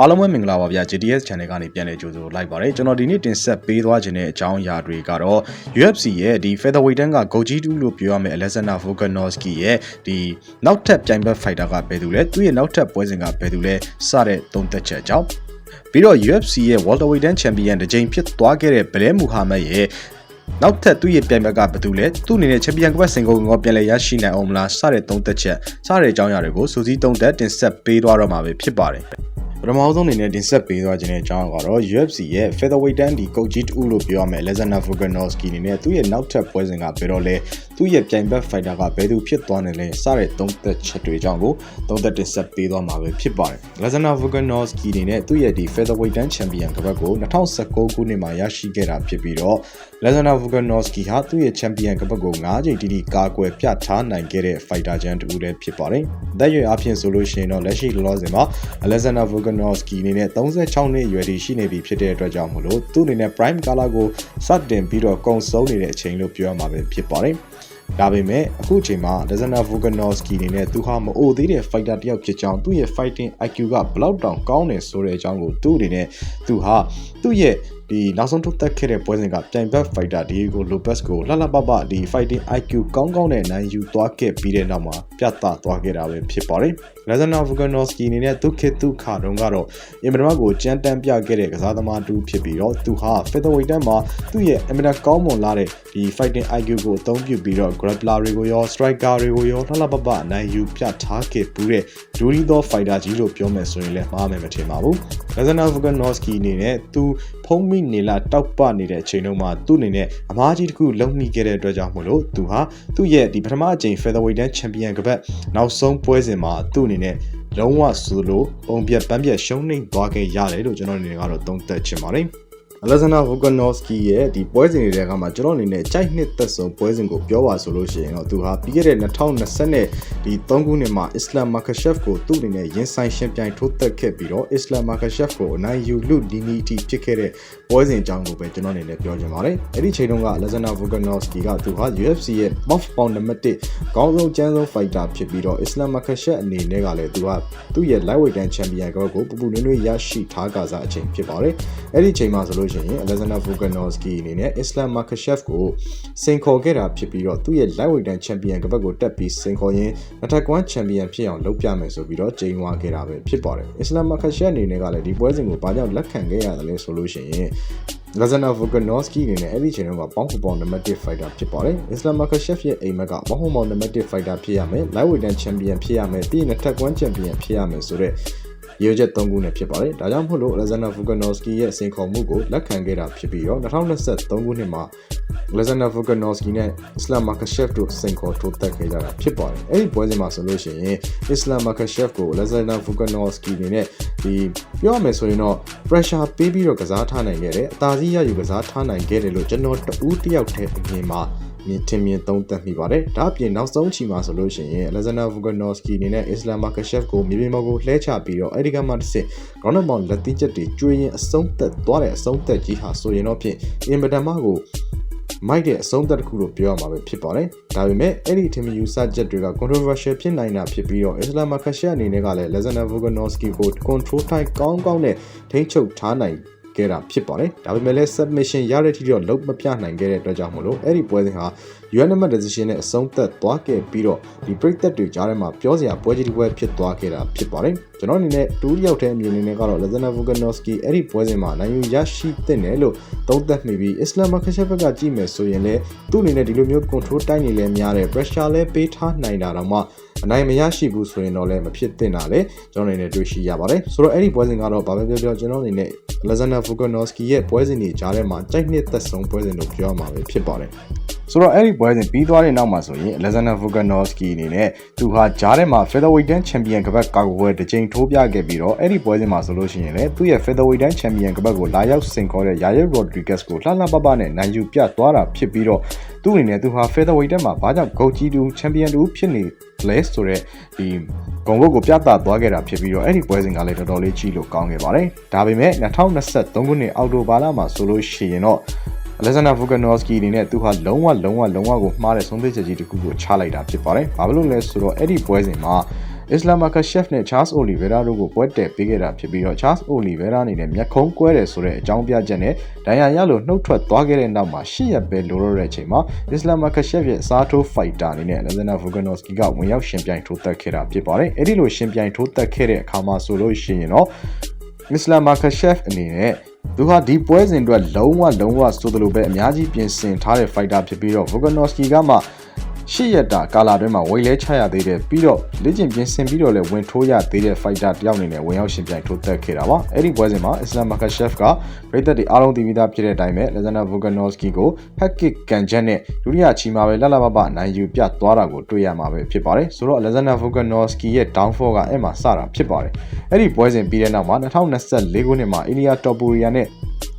အားလုံးပဲမင်္ဂလာပါဗျာ GTS Channel ကနေပြန်လည်ကြိုဆိုလိုက်ပါတယ်ကျွန်တော်ဒီနေ့တင်ဆက်ပေးသွားခြင်းတဲ့အကြောင်းအရာတွေကတော့ UFC ရဲ့ဒီ featherweight တန်းက Goji 2လို့ပြောရမယ့် Alexander Volkanovski ရဲ့ဒီနောက်ထပ်ပြိုင်ဘက် fighter ကဘယ်သူလဲသူရဲ့နောက်ထပ်ပွဲစဉ်ကဘယ်သူလဲစတဲ့သုံးသက်ချက်အကြောင်းပြီးတော့ UFC ရဲ့ welterweight တန်း champion တစ်ချိန်ဖြစ်သွားခဲ့တဲ့ Belal Muhammad ရဲ့နောက်ထပ်သူ့ရဲ့ပြိုင်ဘက်ကဘယ်သူလဲသူ့အနေနဲ့ချန်ပီယံကပတ်စင်ကုန်ကိုပြန်လည်ရရှိနိုင်အောင်မလားစတဲ့သုံးသက်ချက်စတဲ့အကြောင်းအရာတွေကိုစူးစီးသုံးသက်တင်ဆက်ပေးသွားတော့မှာပဲဖြစ်ပါတယ် ပထမဆုံးအနေနဲ့တင်ဆက်ပေးသွားခြင်းတဲ့အကြောင်းကတော့ UFC ရဲ့ featherweight တန်းဒီ coach တူလို့ပြောရမယ် Alexander Volkanovski အနေနဲ့သူ့ရဲ့နောက်ထပ်ပွဲစဉ်ကဘယ်တော့လဲသူ့ရဲ့ပြိုင်ဘက် fighter ကဘယ်သူဖြစ်သွားနေလဲစတဲ့သုံးသက်ချက်တွေအကြောင်းကိုသုံးသက်တင်ဆက်ပေးသွားမှာပဲဖြစ်ပါတယ် Alexander Volkanovski အနေနဲ့သူ့ရဲ့ဒီ featherweight တန်း champion ကပတ်ကို2019ခုနှစ်မှာရရှိခဲ့တာဖြစ်ပြီးတော့ Alexander Volkanovski ဟာသူ့ရဲ့ champion ကပတ်ကို9ချိန်တိတိကာကွယ်ပြထားနိုင်ခဲ့တဲ့ fighter ချန်တူလည်းဖြစ်ပါတယ်။သက်ရွယ်အဖြစ်ဆိုလို့ရှိရင်တော့လက်ရှိလောလောဆယ်မှာ Alexander Volkanovski အနေနဲ့36နှစ်အရွယ်ထိရှိနေပြီဖြစ်တဲ့အတွက်ကြောင့်မလို့သူ့အနေနဲ့ prime color ကိုစတင်ပြီးတော့ကုံဆုံးနေတဲ့အချိန်လို့ပြောရမှာပဲဖြစ်ပါတယ်။ဒါပေမဲ့အခုအချိန်မှာ Alexander Volkanovski အနေနဲ့သူဟာမအိုသေးတဲ့ fighter တစ်ယောက်ဖြစ်ကြောင်းသူ့ရဲ့ fighting IQ ကဘလောက်တောင်ကောင်းတယ်ဆိုတဲ့အကြောင်းကိုသူ့အနေနဲ့သူဟာသူ့ရဲ့ဒီနောက်ဆုံးထုတ်သက်ခဲ့တဲ့ပွဲစဉ်ကပြိုင်ဘက် fighter Diego Lopez ကိုလှလှပပဒီ fighting IQ ကောင်းကောင်းနဲ့နိုင်ယူသွားခဲ့ပြီးတဲ့နောက်မှာပြသသွားခဲ့တာပဲဖြစ်ပါတယ်။ Alexander Volkanovski အနေနဲ့သူခေတ်သူခါတုန်းကတော့အင်မတန်ကိုကြမ်းတမ်းပြခဲ့တဲ့ကစားသမားတူဖြစ်ပြီးတော့သူဟာ featherweight တန်းမှာသူ့ရဲ့အင်မတန်ကောင်းမွန်လာတဲ့ဒီ fighting IQ ကိုအသုံးပြုပြီးတော့ grappler တွေကိုရော striker တွေကိုရောလှလှပပနိုင်ယူပြထားခဲ့ပြီးတဲ့ဒူရီသော fighter ကြီးလို့ပြောမယ်ဆိုရင်လည်းမှားမယ်မထင်ပါဘူး။ Alexander Volkanovski အနေနဲ့သူဖုံးမိနေလာတောက်ပနေတဲ့အချိန်တုန်းမှာသူ့အနေနဲ့အမားကြီးတစ်ခုလုံမိခဲ့တဲ့အတွက်ကြောင့်မို့လို့သူဟာသူ့ရဲ့ဒီပထမအကြိမ် featherweight တန်း champion ကပတ်နောက်ဆုံးပွဲစဉ်မှာသူ့အနေနဲ့လုံးဝဆိုလို့ပုံပြတ်ပန်းပြတ်ရှုံးနိမ့်သွားခဲ့ရတယ်လို့ကျွန်တော်အနေနဲ့ကတော့သုံးသပ်ချင်ပါတယ်။ Alexander Volkanovski ရဲ့ဒီပွဲစဉ်တွေကမှကျွန်တော်အနေနဲ့ကြိုက်နှစ်သက်ဆုံးပွဲစဉ်ကိုပြောပါဆိုလို့ရှိရင်တော့သူဟာပြီးခဲ့တဲ့2020နဲ့ဒီ3ခုနှစ်မှာ Islam Makhachev ကိုသူ့အနေနဲ့ရင်ဆိုင်ရှင်ပြိုင်ထိုးသက်ခဲ့ပြီးတော့ Islam Makhachev ကိုအနိုင်ယူလူဒီနီတီဖြစ်ခဲ့တဲ့ပွဲစဉ်အကြောင်းကိုပဲကျွန်တော်အနေနဲ့ပြောချင်ပါတယ်။အဲ့ဒီချိန်တုန်းက Alexander Volkanovski ကသူဟာ UFC ရဲ့ Mouth Pound နံပါတ်1ကောင်းဆုံးကျန်းဆုံး fighter ဖြစ်ပြီးတော့ Islam Makhachev အနေနဲ့ကလည်းသူဟာသူ့ရဲ့ lightweight တန်း champion ကိုပူပူနွေ့နွေ့ရရှိထားကြစားအချိန်ဖြစ်ပါတယ်။အဲ့ဒီချိန်မှာဆိုလို့ရှိရင် Alexander Volkanovski အနေနဲ့ Islam Makhachev ကိုစင်ခေါ်ခဲ့တာဖြစ်ပြီးတော့သူ့ရဲ့ lightweight တန်း champion ကပတ်ကိုတက်ပြီးစင်ခေါ်ရင်းအထက်ကွမ်း champion ဖြစ်အောင်လုပ်ပြမယ်ဆိုပြီးတော့ချိန်ဝါခဲ့တာပဲဖြစ်ပါတယ်။ Islam Makhachev အနေနဲ့ကလည်းဒီပွဲစဉ်ကိုဘာကြောင့်လက်ခံခဲ့ရတယ်လဲဆိုလို့ရှိရင် Alexander Volkanovski အနေနဲ့အဲ့ဒီချိန်တုန်းကပေါင်းဖူပေါင်းနံပါတ်1 fighter ဖြစ်ပါတယ်။ Islam Makhachev ရဲ့အိမ်မက်ကပေါင်းဖူပေါင်းနံပါတ်1 fighter ဖြစ်ရမယ်။ lightweight တန်း champion ဖြစ်ရမယ်။ပြီးရင်ထက်ကွမ်း champion ဖြစ်ရမယ်ဆိုတော့ ရေချက်3ခုနဲ့ဖြစ်ပါတယ်။ဒါကြောင့်မို့လို့ Alexander Volkanovski ရဲ့စင်ခေါ်မှုကိုလက်ခံခဲ့တာဖြစ်ပြီးတော့2023ခုနှစ်မှာ Alexander Volkanovski နဲ့ Islam Makhachev တို့စင်ခေါ်ထိုးတက်ခဲ့ကြတာဖြစ်ပါတယ်။အဲ့ဒီပွဲစဉ်မှာဆိုလို့ရှိရင် Islam Makhachev ကို Alexander Volkanovski အနေနဲ့ဒီပြောရမယ်ဆိုရင်တော့ pressure ပေးပြီးတော့ကစားထားနိုင်ခဲ့တယ်။အသာစီးရယူကစားထားနိုင်ခဲ့တယ်လို့ကျွန်တော်တူးတယောက်တည်းအမြင်မှာ မြင်ထင်မြင်သုံးသပ်မိပါတယ်။ဒါအပြင်နောက်ဆုံးချိန်မှာဆိုလို့ရှိရင် Alexander Volkanovski အနေနဲ့ Islam Makhachev ကိုမြေပြင်ပေါ်ကိုလှဲချပြီးတော့အဲဒီကမှတစ်ဆင့် ground and pound လက်သီးချက်တွေကျွေးရင်အဆုံးသက်သွားတဲ့အဆုံးသက်ကြီးဟာဆိုရင်တော့ဖြင့်အင်ပဒမကိုမိုက်တဲ့အဆုံးသက်တစ်ခုလို့ပြောရမှာပဲဖြစ်ပါတယ်။ဒါပေမဲ့အဲ့ဒီထင်မြင်ယူဆချက်တွေက controversial ဖြစ်နိုင်တာဖြစ်ပြီးတော့ Islam Makhachev အနေနဲ့ကလည်း Alexander Volkanovski ကို control time ကောင်းကောင်းနဲ့ထိန်းချုပ်ထားနိုင် ခဲ့တာဖြစ်ပါတယ်။ဒါပေမဲ့လည်း submission ရတဲ့ထိတော့လုံးမပြနိုင်ခဲ့တဲ့အတွက်ကြောင့်မလို့အဲ့ဒီပွဲစဉ်ဟာ unanimous decision နဲ့အဆုံးသတ်သွားခဲ့ပြီးတော့ဒီပြိသက်တွေကြားထဲမှာပြောစရာပွဲကြီးတစ်ပွဲဖြစ်သွားခဲ့တာဖြစ်ပါတယ်။ ကျွန်တော်အနေနဲ့တူးရောက်တဲ့အမြင်အနေနဲ့ကတော့ Alexander Volkanovski အဲ့ဒီပွဲစဉ်မှာနိုင်ယူရရှိတဲ့နယ်လို့သုံးသပ်မိပြီး Islam Makhachev ဘက်ကကြည့်မယ်ဆိုရင်လည်းသူ့အနေနဲ့ဒီလိုမျိုး control တိုင်းနေလဲများတယ် pressure လဲပေးထားနိုင်တာတော့မှအနိုင်မရရှိဘူးဆိုရင်တော့လည်းမဖြစ်သင့်တာလေကျွန်တော်အနေနဲ့တွေ့ရှိရပါတယ်ဆိုတော့အဲ့ဒီပွဲစဉ်ကတော့ဘာပဲပြောပြောကျွန်တော်အနေနဲ့ Alexander Volkanovski ရဲ့ပွဲစဉ်တွေကြားထဲမှာကြိုက်နှစ်သက်ဆုံးပွဲစဉ်လို့ပြောရမှာပဲဖြစ်ပါတယ် ဆိုတော့အဲ့ဒီပွဲစဉ်ပြီးသွားတဲ့နောက်မှာဆိုရင် Alexander Volkanovski အနေနဲ့သူဟာဂျားထဲမှာ featherweight တန်း champion ကပတ်ကာကွယ်တစ်ချိန်ထိုးပြခဲ့ပြီးတော့အဲ့ဒီပွဲစဉ်မှာဆိုလို့ရှိရင်လည်းသူ့ရဲ့ featherweight တန်း champion ကပတ်ကိုလာရောက်စင်ခေါ်တဲ့ Yair Rodriguez ကိုလှလှပပနဲ့နိုင်ယူပြသွားတာဖြစ်ပြီးတော့သူ့အနေနဲ့သူဟာ featherweight တန်းမှာဘာကြောင့် GOAT တူ champion တူဖြစ်နေလဲဆိုတော့ဒီဂုံဘုတ်ကိုပြသသွားခဲ့တာဖြစ်ပြီးတော့အဲ့ဒီပွဲစဉ်ကလည်းတော်တော်လေးကြီးလို့ကောင်းခဲ့ပါတယ်ဒါပေမဲ့2023ခုနှစ်အောက်တိုဘာလမှာဆိုလို့ရှိရင်တော့ Alexander Volkanovski အနေနဲ့သူဟာလုံးဝလုံးဝလုံးဝကိုမှားတဲ့ဆုံးဖြတ်ချက်ကြီးတစ်ခုကိုချလိုက်တာဖြစ်ပါတယ်။ဘာဖြစ်လို့လဲဆိုတော့အဲ့ဒီပွဲစဉ်မှာ Islam Makhachev နဲ့ Charles Oliveira တို့ကိုပွဲတက်ပေးခဲ့တာဖြစ်ပြီးတော့ Charles Oliveira အနေနဲ့မျက်ခုံးကွဲတယ်ဆိုတဲ့အကြောင်းပြချက်နဲ့ဒဏ်ရာရလို့နှုတ်ထွက်သွားခဲ့တဲ့နောက်မှာရှစ်ရက်ပဲလိုတော့တဲ့အချိန်မှာ Islam Makhachev ရဲ့အစားထိုး fighter အနေနဲ့ Alexander Volkanovski ကဝင်ရောက်ရှင်ပြိုင်ထိုးသက်ခဲ့တာဖြစ်ပါတယ်။အဲဒီလိုရှင်ပြိုင်ထိုးသက်ခဲ့တဲ့အခါမှာဆိုလို့ရှိရင်တော့ Islam Makhachev အနေနဲ့ သူဟာဒီပွဲစဉ်အတွက်လုံးဝလုံးဝဆိုသလိုပဲအများကြီးပြင်ဆင်ထားတဲ့ fighter ဖြစ်ပြီးတော့ Volkanovski ကမှ ရှစ်ရက်တာကာလာတွင်းမှာဝိတ်လဲချရသေးတယ်ပြီးတော့လေ့ကျင့်ပြင်ဆင်ပြီးတော့လည်းဝင်ထိုးရသေးတဲ့ fighter တယောက်အနေနဲ့ဝင်ရောက်ရှင်ပြိုင်ထိုးသက်ခဲ့တာပါအဲ့ဒီပွဲစဉ်မှာ Islam Makhachev ကပြည်သက်တွေအားလုံးသိပြီးသားဖြစ်တဲ့အတိုင်းပဲ Alexander Volkanovski ကို head kick ကန်ချက်နဲ့ဒုတိယချီမှာပဲလှလှပပနိုင်ယူပြသွားတာကိုတွေ့ရမှာပဲဖြစ်ပါတယ်ဆိုတော့ Alexander Volkanovski ရဲ့ downfall ကအဲ့မှာစတာဖြစ်ပါတယ်အဲ့ဒီပွဲစဉ်ပြီးတဲ့နောက်မှာ2024ခုနှစ်မှာ Ilya Topuria နဲ့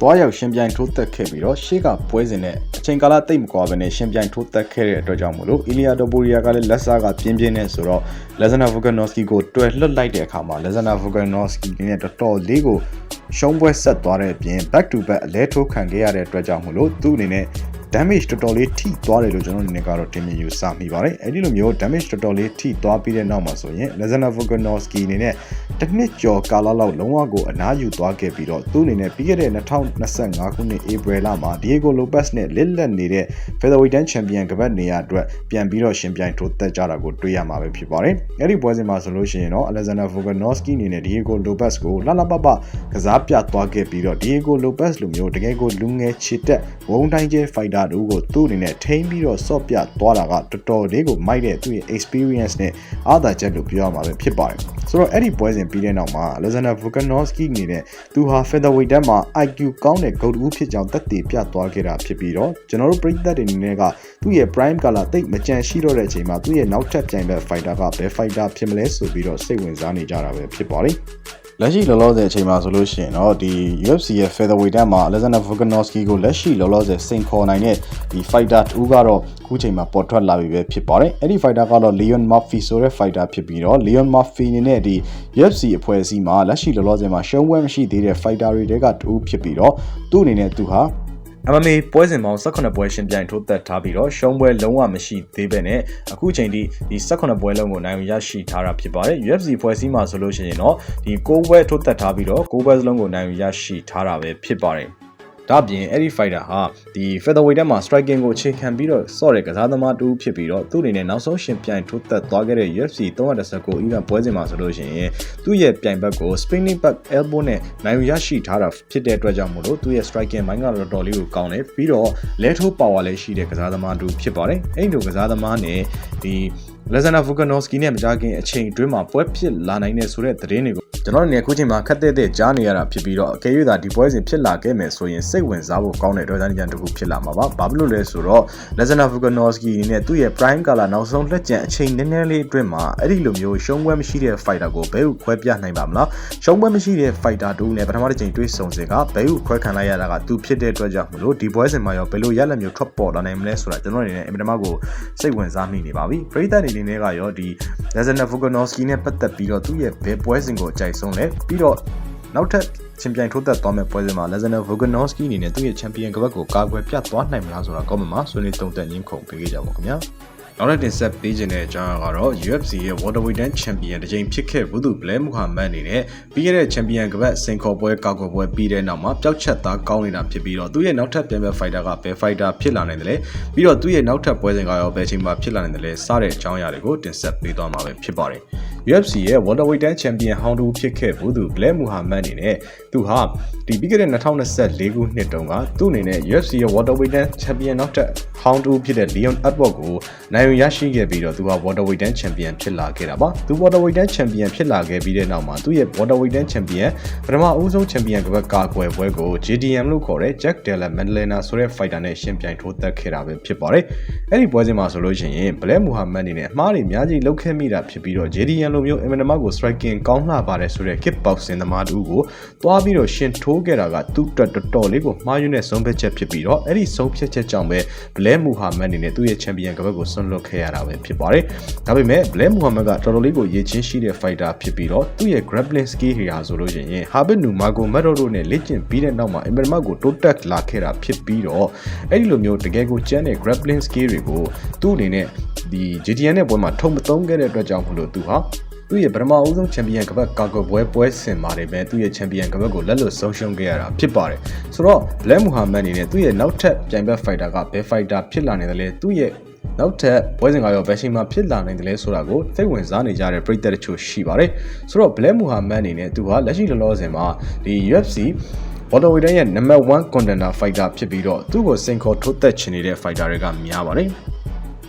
သွားရောက်ရှင်ပြိုင်ထိုးသက်ခဲ့ပြီးတော့ရှေ့ကပွဲစဉ်နဲ့အချိန်ကာလတိတ်မကွာဘဲနဲ့ရှင်ပြိုင်ထိုးသက်ခဲ့တဲ့အတွက်ကြောင့်မို့လို့ Ilya Topuria ကလည်းလက်စားကပြင်းပြင်းနဲ့ဆိုတော့ Alexander Volkanovski ကိုတွယ်လွတ်လိုက်တဲ့အခါမှာ Alexander Volkanovski နဲ့တော်တော်လေးကိုရှုံးပွဲဆက်သွားတဲ့အပြင် back to back အလဲထိုးခံခဲ့ရတဲ့အတွက်ကြောင့်မို့လို့သူ့အနေနဲ့ damage တော်တော်လေးထိသွားတယ်လို့ကျွန်တော်အနေနဲ့ကတော့တင်ပြယူဆမိပါတယ်အဲ့ဒီလိုမျိုး damage တော်တော်လေးထိသွားပြီးတဲ့နောက်မှာဆိုရင် Alexander Volkanovski အနေနဲ့တစ်နှစ်ကျော်ကာလလောက်လုံးဝကိုအနားယူသွားခဲ့ပြီးတော့သူ့အနေနဲ့ပြီးခဲ့တဲ့2025ခုနှစ် April လမှာ Diego Lopez နဲ့လစ်လက်နေတဲ့ Featherweight Champion ကပတ်နေရအတွက်ပြန်ပြီးတော့ရှင်ပြိုင်ထိုးသက်ကြတာကိုတွေ့ရမှာပဲဖြစ်ပါတယ်အဲ့ဒီပွဲစဉ်မှာဆိုလို့ရှိရင်တော့ Alexander Volkanovski အနေနဲ့ Diego Lopez ကိုလှလှပပကစားပြသွားခဲ့ပြီးတော့ Diego Lopez လိုမျိုးတကယ်ကိုလူငယ်ချစ်တက်ဝုန်းတိုင်းကျဲ fighter တို့ကိုသူ့အနေနဲ့ထိန်းပြီးတော့ဆော့ပြသွားတာကတော်တော်လေးကိုမိုက်တဲ့သူ့ရဲ့ experience နဲ့အားသာချက်လို့ပြောရမှာပဲဖြစ်ပါတယ်ဆိုတော့အဲ့ဒီပွဲစဉ်ပြီးတဲ့နောက်မှာ Alexander Volkanovski အနေနဲ့သူဟာ featherweight တက်မှာ IQ ကောင်းတဲ့ဂုဏ်တူဖြစ်ကြောင်းသက်သေပြသွားခဲ့တာဖြစ်ပြီးတော့ကျွန်တော်တို့ပရိသတ်တွေအနေနဲ့ကသူ့ရဲ့ prime color တိတ်မကြံရှိတော့တဲ့အချိန်မှာသူ့ရဲ့နောက်ထပ်ပြိုင်ဘက် fighter ကဘယ် fighter ဖြစ်မလဲဆိုပြီးတော့စိတ်ဝင်စားနေကြတာပဲဖြစ်ပါတယ် လက်ရှိလောလောဆယ်အချိန်မှာဆိုလို့ရှိရင်တော့ဒီ UFC ရဲ့ featherweight တက်မှာ Alexander Volkanovski ကိုလက်ရှိလောလောဆယ်စိန်ခေါ်နိုင်တဲ့ဒီ fighter တူကတော့ခုချိန်မှာပေါ်ထွက်လာပြီပဲဖြစ်ပါတယ်အဲ့ဒီ fighter ကတော့ Leon Murphy ဆိုတဲ့ fighter ဖြစ်ပြီးတော့ Leon Murphy အနေနဲ့ဒီ UFC အဖွဲ့အစည်းမှာလက်ရှိလောလောဆယ်မှာရှုံးပွဲမရှိသေးတဲ့ fighter တွေတဲကတူဖြစ်ပြီးတော့သူ့အနေနဲ့သူဟာ MMA ပွဲစဉ်ပေါင်း18ပွဲရှင်ပြိုင်ထိုးသက်ထားပြီးတော့ရှုံးပွဲလုံးဝမရှိသေးပဲနဲ့အခုချိန်ထိဒီ18ပွဲလုံးကိုနိုင်ရရှိထားတာဖြစ်ပါတယ် UFC ဖွဲ့စည်းမှာဆိုလို့ရှိရင်တော့ဒီ6ပွဲထိုးသက်ထားပြီးတော့6ပွဲစလုံးကိုနိုင်ရရှိထားတာပဲဖြစ်ပါတယ် ဒါ့ပြင်အဲ့ဒီ fighter ဟာဒီ featherweight တက်မှာ striking ကိုအခြေခံပြီးတော့ဆော့တဲ့ကစားသမားတူဖြစ်ပြီးတော့သူ့အနေနဲ့နောက်ဆုံးရှင်ပြိုင်ထိုးသက်သွားခဲ့တဲ့ UFC 319 event ပွဲစဉ်မှာဆိုလို့ရှိရင်သူ့ရဲ့ပြိုင်ဘက်ကို spinning back elbow နဲ့နိုင်ရရှိထားတာဖြစ်တဲ့အတွက်ကြောင့်မို့လို့သူ့ရဲ့ striking ဘိုင်းကတော့တော်တော်လေးကိုကောင်းတယ်ပြီးတော့ let toe power လည်းရှိတဲ့ကစားသမားတူဖြစ်ပါတယ်အဲ့ဒီလိုကစားသမားနဲ့ဒီ Alexander Volkanovski နဲ့မကြခင်အချိန်အတွင်းမှာပွဲဖြစ်လာနိုင်တဲ့ဆိုတဲ့သတင်းတွေကိုကျွန်တော်တို့နေအခုချိန်မှာခက်တဲ့တဲ့ကြားနေရတာဖြစ်ပြီးတော့အကယ်၍သာဒီပွဲစဉ်ဖြစ်လာခဲ့မယ်ဆိုရင်စိတ်ဝင်စားဖို့ကောင်းတဲ့ဒေါ်လာကြံတစ်ခုဖြစ်လာမှာပါ။ဘာဖြစ်လို့လဲဆိုတော့ Alexander Volkanovski အနေနဲ့သူ့ရဲ့ prime color နောက်ဆုံးလက်ကျန်အချိန်နည်းနည်းလေးအတွင်းမှာအဲ့ဒီလိုမျိုးရှုံးပွဲမရှိတဲ့ fighter ကိုဘယ်ဟုခွဲပြနိုင်ပါမလား။ရှုံးပွဲမရှိတဲ့ fighter တူနဲ့ပထမတစ်ချိန်တွေ့ဆုံစဉ်ကဘယ်ဟုခွဲခံလိုက်ရတာကသူဖြစ်တဲ့အတွက်ကြောင့်မလို့ဒီပွဲစဉ်မှာရောဘယ်လိုရလဒ်မျိုးထွက်ပေါ်လာနိုင်မလဲဆိုတာကျွန်တော်အနေနဲ့အင်မတန်မှကိုစိတ်ဝင်စားမိနေပါပြီ။ပရိသတ်အနေနဲ့ကရောဒီ Alexander Volkanovski နဲ့ပတ်သက်ပြီးတော့သူ့ရဲ့ဘယ်ပွဲစဉ်ကိုအကြိုက်ဆုံးလဲပြီးတော့နောက်ထပ်ချန်ပီယံထိုးသက်သွားမဲ့ပွဲစဉ်မှာ Alexander Volkanovski အနေနဲ့သူ့ရဲ့ချန်ပီယံကပတ်ကိုကာကွယ်ပြတ်သွားနိုင်မလားဆိုတာကောမန့်မှာဆွေးနွေးသုံးသပ်ရင်းခုန်ပေးကြပါဦးခင်ဗျာ နောက်တစ်တင်ဆက်ပေးခြင်းတဲ့အကြောင်းကတော့ UFC ရဲ့ Welterweight Champion တစ်ချိန်ဖြစ်ခဲ့ဘူးသူ Blair Muhammad အနေနဲ့ပြီးခဲ့တဲ့ Champion ကပတ်စင်ခေါ်ပွဲကောက်ကွယ်ပွဲပြီးတဲ့နောက်မှာပျောက်ချက်သားကောင်းနေတာဖြစ်ပြီးတော့သူ့ရဲ့နောက်ထပ်ပြန်ပဲ fighter ကဘယ် fighter ဖြစ်လာနိုင်တယ်လဲပြီးတော့သူ့ရဲ့နောက်ထပ်ပွဲစဉ်ကရောဘယ်ချိန်မှာဖြစ်လာနိုင်တယ်လဲစတဲ့အကြောင်းအရာတွေကိုတင်ဆက်ပေးသွားမှာပဲဖြစ်ပါတယ် UFC ရဲ့ Welterweight Champion ဟောင်းတူဖြစ်ခဲ့ဘူးသူ Blair Muhammad အနေနဲ့သူဟာဒီပြီးခဲ့တဲ့2024ခုနှစ်တုန်းကသူ့အနေနဲ့ UFC ရဲ့ Welterweight Champion နောက်ထပ်ဟောင်းတူဖြစ်တဲ့ Leon Edwards ကိုနိုင်ရရှိခဲ့ပြီးတော့သူက Welterweight Champion ဖြစ်လာခဲ့တာပါသူ Welterweight Champion ဖြစ်လာခဲ့ပြီးတဲ့နောက်မှာသူ့ရဲ့ Welterweight Champion ပထမအဦးဆုံး Champion ကပတ်ကာကွယ်ပွဲကို JDM လို့ခေါ်တဲ့ Jack Della Maddalena ဆိုတဲ့ fighter နဲ့ရှင်ပြိုင်ထိုးသက်ခဲ့တာပဲဖြစ်ပါတယ်အဲ့ဒီပွဲစဉ်မှာဆိုလို့ရှိရင် Blair Muhammad အနေနဲ့အမှားတွေအများကြီးလုပ်ခဲ့မိတာဖြစ်ပြီးတော့ JDM လိုမျိုးအင်မတန်မှကို striking ကောင်းလှပါတယ်ဆိုတဲ့ kickboxing သမားတူကိုတွားပြီးတော့ရှင်ထိုးခဲ့တာကသူ့အတွက်တော်တော်လေးကိုမှားယွင်းတဲ့ဆုံးဖြတ်ချက်ဖြစ်ပြီးတော့အဲ့ဒီဆုံးဖြတ်ချက်ကြောင့်ပဲ Blair Muhammad အနေနဲ့သူ့ရဲ့ champion ကပတ်ကိုဆွန့်လွတ်ခဲ့ရတာပဲဖြစ်ပါတယ်။ဒါပေမဲ့ Blair Muhammad ကတော်တော်လေးကိုရည်ချင်းရှိတဲ့ fighter ဖြစ်ပြီးတော့သူ့ရဲ့ grappling skill တွေဟာဆိုလို့ရှိရင် Habib Nurmagomedov တို့နဲ့လေ့ကျင့်ပြီးတဲ့နောက်မှာအင်မတန်မှကိုတိုးတက်လာခဲ့တာဖြစ်ပြီးတော့အဲ့ဒီလိုမျိုးတကယ်ကိုကျန်းတဲ့ grappling skill တွေကိုသူ့အနေနဲ့ ဒီ GTN နဲ့ပွဲမှာထုံမသုံးခဲ့တဲ့အတွက်ကြောင့်မလို့သူဟာသူသူ့ရဲ့ပထမအဦးဆုံးချန်ပီယံကပတ်ကာကွယ်ပွဲပွဲစဉ်မှာတွေပဲသူ့ရဲ့ချန်ပီယံကပတ်ကိုလက်လွတ်ဆုံးရှုံးခဲ့ရတာဖြစ်ပါတယ်ဆိုတော့ဘလက်မူဟာမက်အနေနဲ့သူ့ရဲ့နောက်ထပ်ပြိုင်ဘက်ဖိုက်တာကဘယ်ဖိုက်တာဖြစ်လာနေတယ်လဲသူ့ရဲ့နောက်ထပ်ပွဲစဉ်ကရောဘယ်ချိန်မှာဖြစ်လာနိုင်တယ်လဲဆိုတာကိုစိတ်ဝင်စားနေကြတဲ့ပရိသတ်တချို့ရှိပါတယ်ဆိုတော့ဘလက်မူဟာမက်အနေနဲ့သူဟာလက်ရှိလောလောဆယ်မှာဒီ UFC ဘော်တော်ဝီတန်ရဲ့ number 1 contender fighter ဖြစ်ပြီးတော့သူ့ကိုစင်ခေါ်ထိုးသက်ချင်နေတဲ့ fighter တွေကများပါတယ်။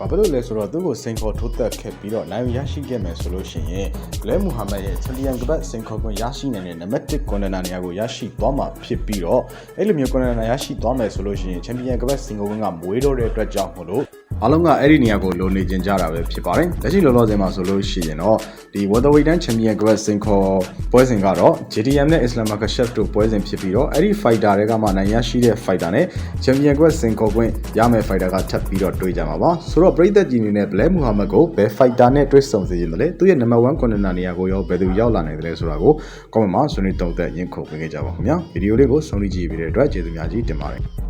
ဘာဖြစ်လို့လဲဆိုတော့သူ့ကိုစင်ခေါ်ထိုးသက်ခဲ့ပြီးတော့နိုင်ရရှိခဲ့မယ်ဆိုလို့ရှိရင်ဂလဲမူဟာမက်ရဲ့ချန်ပီယံကပတ်စင်ခေါ်ခွင့်ရရှိနိုင်တဲ့ number 1 contender နေရာကိုရရှိသွားမှာဖြစ်ပြီးတော့အဲ့လိုမျိုး contender ရရှိသွားမယ်ဆိုလို့ရှိရင်ချန်ပီယံကပတ်စင်ခေါ်ခွင့်ကမွေးတော့တဲ့အတွက်ကြောင့်မို့လို့ အားလုံးကအဲ့ဒီနေရာကိုလိုနေကြကြတာပဲဖြစ်ပါတယ်။လက်ရှိလောလောဆယ်မှာဆိုလို့ရှိရင်တော့ဒီ welterweight တန်း champion ကပတ်စင်ခေါ်ပွဲစဉ်ကတော့ JDM နဲ့ Islam Makhachev တို့ပွဲစဉ်ဖြစ်ပြီးတော့အဲ့ဒီ fighter တွေကမှနိုင်ရရှိတဲ့ fighter နဲ့ champion ကပတ်စင်ခေါ်ခွင့်ရမယ့် fighter ကထပ်ပြီးတော့တွေ့ကြမှာပါ။ဆိုတော့ပရိသတ်ကြီးအနေနဲ့ Black Muhammad ကိုဘယ် fighter နဲ့တွေ့ဆုံစေချင်တယ်လဲ။သူရဲ့ number 1 contender နေရာကိုရောဘယ်သူရောက်လာနိုင်တယ်လဲဆိုတာကို comment မှာဆွေးနွေးတုံ့သက်ရင်းခုန်ပေးခဲ့ကြပါခင်ဗျာ။ဗီဒီယိုလေးကိုဆုံးဖြတ်ကြည့်ပြီးတဲ့အတွက်ကျေးဇူးများကြီးတင်ပါတယ်။